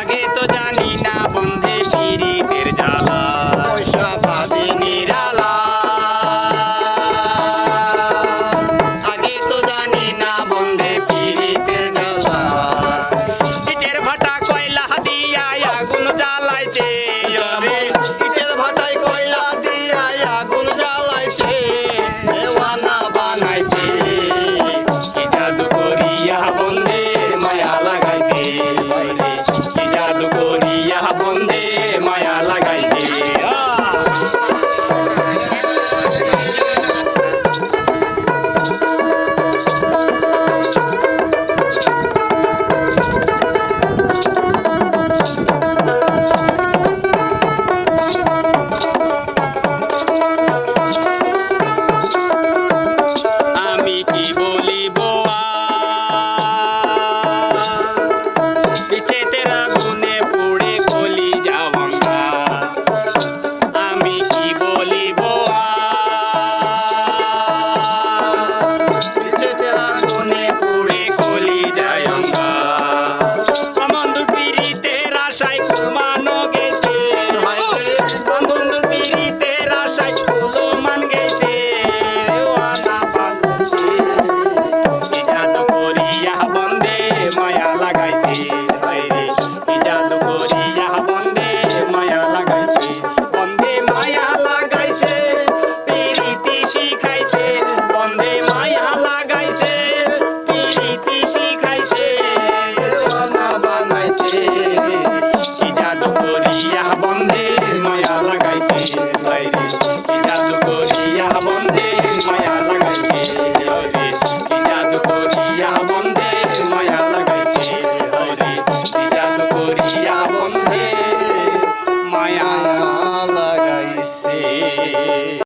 আগে তো জানি না বন্ধে পিরিতের জ্বালা। আগে তো জানি না বন্ধে পিরিতের জ্বালা। ইটের ভাটা কয়লা দিয়া আগুন জ্বালাইছে। my alagay